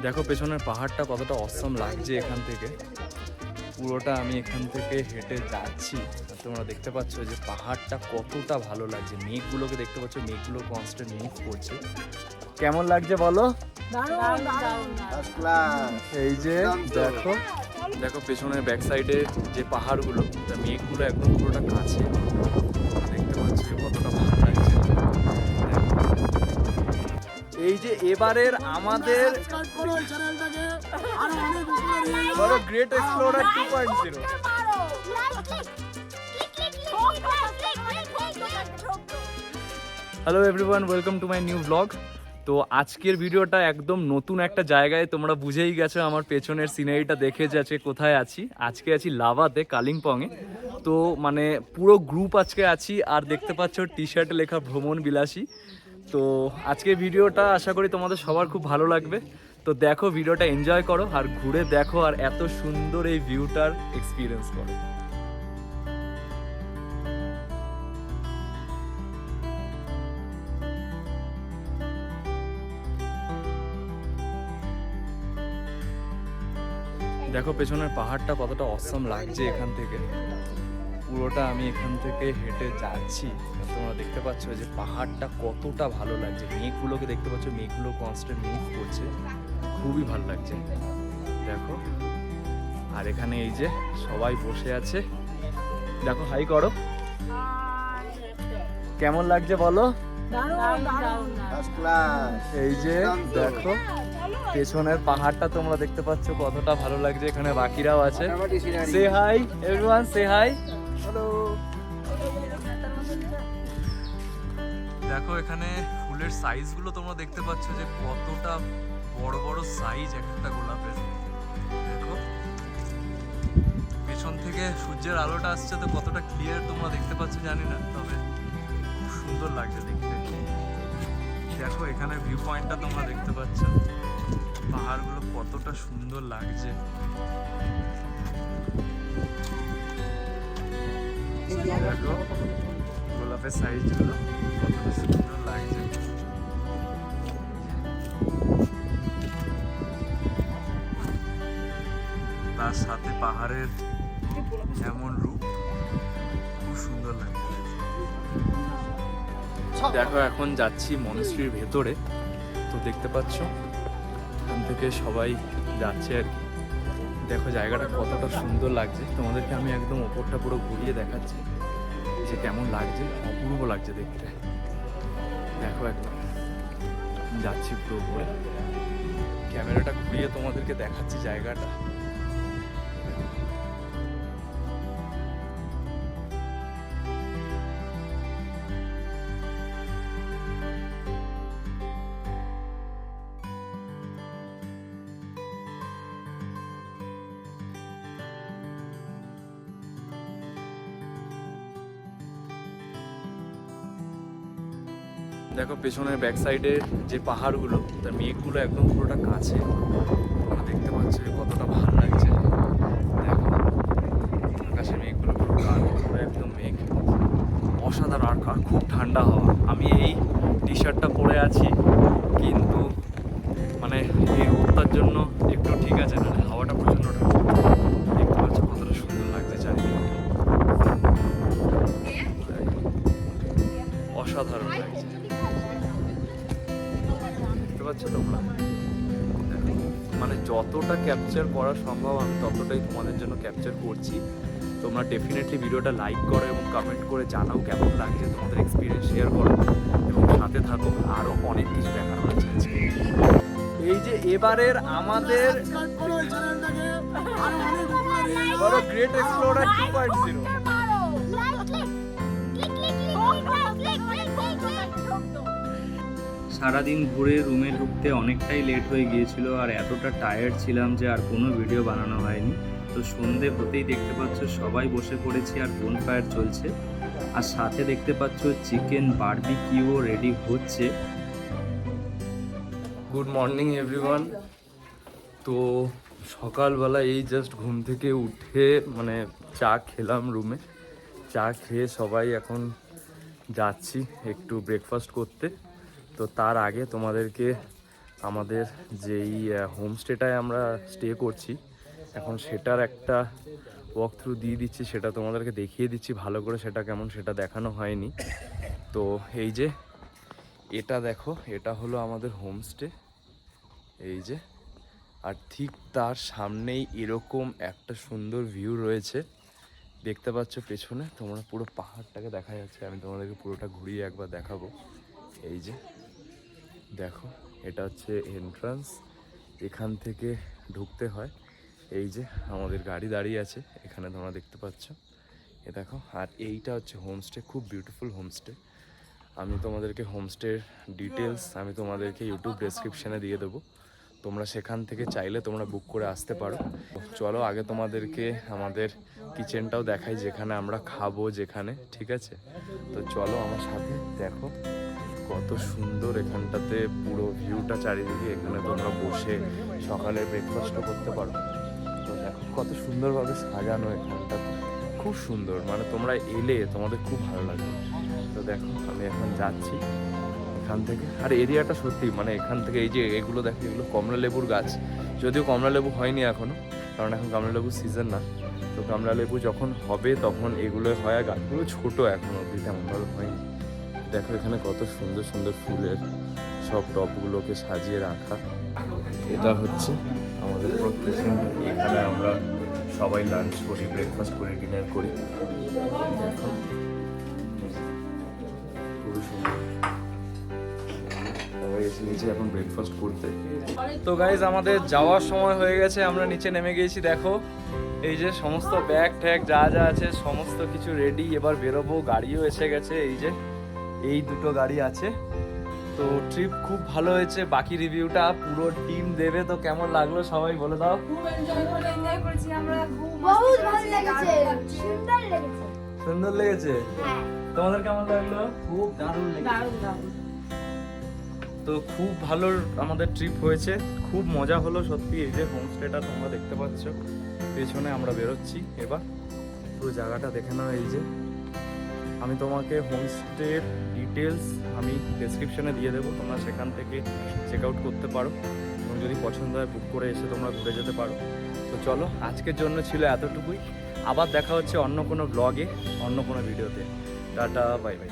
দেখো পেছনের পাহাড়টা কতটা অসম লাগছে এখান থেকে। পুরোটা আমি এখান থেকে হেঁটে যাচ্ছি। আর তোমরা দেখতে পাচ্ছ যে পাহাড়টা কতটা ভালো লাগছে। মেঘগুলোকে দেখতে পাচ্ছ মেঘগুলো কনস্ট্যান্ট মুভ করছে। কেমন লাগছে বলো? এই যে দেখো দেখো পেছনের ব্যাক সাইডে যে পাহাড়গুলো তা মেঘগুলো একদম পুরোটা কাছে। দেখতে পাচ্ছ কতটা ভালো এই যে এবারের আমাদের বড় great explorer two point zero hello everyone welcome to my new blog তো আজকের ভিডিওটা একদম নতুন একটা জায়গায়, তোমরা বুঝেই গেছো আমার পেছনের সিনারিটা দেখে যাচ্ছে কোথায় আছি। আজকে আছি লাভাতে, কালিম্পংয়ে। তো মানে পুরো গ্রুপ আজকে আছি, আর দেখতে পাচ্ছ টি শার্টে লেখা ভ্রমণ বিলাসী তো আজকে ভিডিওটা আশা করি তোমাদের সবার খুব ভালো লাগবে। তো দেখো ভিডিওটা এনজয় করো আর ঘুরে দেখো আর এত সুন্দর এই ভিউটার এক্সপিরিয়েন্স করো। দেখো পেছনের পাহাড়টা কতটা অসম লাগছে এখান থেকে। পুরোটা আমি এখান থেকে হেঁটে যাচ্ছি। তোমরা দেখতে পাচ্ছ যে পাহাড়টা কতটা ভালো লাগছে। মেঘগুলোকে দেখতে পাচ্ছ মেঘগুলো কনস্ট্যান্ট মুভ করছে। খুবই ভালো লাগছে। দেখো। আর এখানে এই যে সবাই বসে আছে। দেখো হাই করো। কেমন লাগছে বলো? এই যে দেখো পেছনের পাহাড়টা তোমরা দেখতে পাচ্ছ কতটা ভালো লাগছে। এখানে বাকিরাও আছে। Say hi everyone say hi hello দেখো, এখানে ফুলের সাইজগুলো তোমরা দেখতে পাচ্ছ যে কতটা বড় বড় সাইজ একটা গোলাপের। দেখো, পেছন থেকে সূর্যের আলোটা আসছে তো কতটা ক্লিয়ার তোমরা দেখতে পাচ্ছ জানি না, তবে খুব সুন্দর লাগছে দেখতে। দেখো, এখানে ভিউ পয়েন্টটা তোমরা দেখতে পাচ্ছ। পাহাড়গুলো কতটা সুন্দর লাগছে। দেখো গোলাপের সাইজগুলো কতটা সুন্দর লাগছে তার সাথে পাহাড়ের এমন রূপ খুব সুন্দর লাগছে দেখো এখন যাচ্ছি মনস্ট্রির ভেতরে। তো দেখতে পাচ্ছ, এখান থেকে সবাই যাচ্ছে আর কি। দেখো, জায়গাটা কতটা সুন্দর লাগছে। তোমাদেরকে আমি একদম ওপরটা পুরো ঘুরিয়ে দেখাচ্ছি। যে কেমন লাগছে, অপূর্ব লাগছে দেখতে। দেখো একদম যাচ্ছি পুরো ক্যামেরাটা ঘুরিয়ে তোমাদেরকে দেখাচ্ছি জায়গাটা। দেখো, পেছনের ব্যাক সাইডে যে পাহাড়গুলো, তার মেঘগুলো একদম পুরোটা কাছে। দেখতে পাচ্ছ কতটা ভালো লাগছে। দেখো আকাশে মেঘগুলো পুরো পুরো একদম মেঘ। অসাধারণ, আর আর খুব ঠান্ডা হওয়া। আমি এই টি শার্টটা পরে আছি, কিন্তু মানে এই রোদটার জন্য একটু ঠিক আছে না? যতটা ক্যাপচার করা সম্ভব আমি ততটাই তোমাদের জন্য ক্যাপচার করছি। তোমরা ডেফিনেটলি ভিডিওটা লাইক করো এবং কমেন্ট করে জানাও কেমন লাগছে তোমাদের এক্সপিরিয়েন্স শেয়ার করো। এবং সাথে থাকো আরও অনেক কিছু দেখার আছে আজকে। এই যে এবারের আমাদের great explorer two point zero সারাদিন ঘুরে রুমে ঢুকতে অনেকটাই লেট হয়ে গিয়েছিল আর এতটা টায়ার্ড ছিলাম যে আর কোনো ভিডিও বানানো হয়নি। তো সন্ধে হতেই দেখতে পাচ্ছ সবাই বসে পড়েছি আর বোন ফায়ার চলছে। আর সাথে দেখতে পাচ্ছ চিকেন বারবিকিউও রেডি হচ্ছে। গুড মর্নিং এভরিওয়ান তো সকালবেলা এই জাস্ট ঘুম থেকে উঠে মানে চা খেলাম রুমে। চা খেয়ে সবাই এখন যাচ্ছি একটু ব্রেকফাস্ট করতে। তো তার আগে তোমাদেরকে আমাদের যেই হোমস্টেটায় আমরা স্টে করছি, এখন সেটার একটা ওয়াক থ্রু দিয়ে দিচ্ছি, সেটা তোমাদেরকে দেখিয়ে দিচ্ছি ভালো করে, সেটা কেমন সেটা দেখানো হয়নি। তো এই যে, এটা দেখো, এটা হলো আমাদের হোমস্টে এই যে, আর ঠিক তার সামনেই এরকম একটা সুন্দর ভিউ রয়েছে। দেখতে পাচ্ছ পেছনে, তোমরা পুরো পাহাড়টাকে দেখা যাচ্ছে, আমি তোমাদেরকে পুরোটা ঘুরিয়ে একবার দেখাবো। এই যে দেখো, এটা হচ্ছে এন্ট্রান্স এখান থেকে ঢুকতে হয়। এই যে আমাদের গাড়ি দাঁড়িয়ে আছে, এখানে তোমরা দেখতে পাচ্ছ। এ দেখো, আর এইটা হচ্ছে হোমস্টে খুব বিউটিফুল হোমস্টে আমি তোমাদেরকে হোমস্টের ডিটেলস আমি তোমাদেরকে ইউটিউব ডেসক্রিপশানে দিয়ে দেবো। তোমরা সেখান থেকে চাইলে তোমরা বুক করে আসতে পারো। চলো, আগে তোমাদেরকে আমাদের কিচেনটাও দেখাই, যেখানে আমরা খাব যেখানে, ঠিক আছে? তো চলো আমার সাথে, দেখো। কত সুন্দর এখানটাতে পুরো ভিউটা চারিদিকে। এখানে তোমরা বসে সকালে ব্রেকফাস্টও করতে পারো। তো দেখো কত সুন্দরভাবে সাজানো এখানটাতে খুব সুন্দর। মানে তোমরা এলে তোমাদের খুব ভালো লাগবে। তো দেখো, আমি এখন যাচ্ছি এখান থেকে। আর এরিয়াটা সত্যি মানে এখান থেকে এই যে এগুলো দেখো, এগুলো কমলা লেবুর গাছ। যদিও কমলা লেবু হয়নি এখনও, কারণ এখন কমলা লেবুর সিজন না। তো কমলা লেবু যখন হবে তখন এগুলো হয় গাছগুলো ছোটো এখন অবধি, তেমনভাবে হয়নি। দেখো এখানে কত সুন্দর সুন্দর ফুলের সব টবগুলোকে সাজিয়ে রাখা। এটা হচ্ছে আমাদের পুরো কিচেন এখানে আমরা সবাই লাঞ্চ করি ব্রেকফাস্ট করি ডিনার করি। এখন ব্রেকফাস্ট করতে। তো গাইজ আমাদের যাওয়ার সময় হয়ে গেছে, আমরা নিচে নেমে গিয়েছি, দেখো। এই যে সমস্ত ব্যাগ ট্যাগ যা যা আছে, সমস্ত কিছু রেডি এবার বেরোবো, গাড়িও এসে গেছে, এই যে। এই দুটো গাড়ি আছে। তো ট্রিপ খুব ভালো হয়েছে বাকি রিভিউটা পুরো টিম দেবে তো কেমন লাগল সবাই বলে দাও। খুব এনজয় করে এনজয় করেছি আমরা খুব বহুত মস্তি ভালো করেছি, লেগেছে দারুণ লাগছে। সুন্দর লেগেছে। সুন্দর লেগেছে? হ্যাঁ। তোমাদের কেমন লাগল? খুব দারুণ দারুণ দারুণ। তো খুব ভালো আমাদের ট্রিপ হয়েছে খুব মজা হলো সত্যি এই যে হোমস্টেটা তোমরা দেখতে পাচ্ছ পেছনে আমরা বেরোচ্ছি এবার পুরো জায়গাটা দেখে নাও এই যে। আমি তোমাকে হোমস্টের ডিটেলস আমি ডেসক্রিপশানে দিয়ে দেবো, তোমরা সেখান থেকে চেক আউট করতে পারো। এবং যদি পছন্দ হয় বুক করে এসে তোমরা ঘুরে যেতে পারো। তো চলো, আজকের জন্য ছিল এতটুকুই। আবার দেখা হচ্ছে অন্য কোনো ব্লগে অন্য কোনো ভিডিওতে টাটা বাই বাই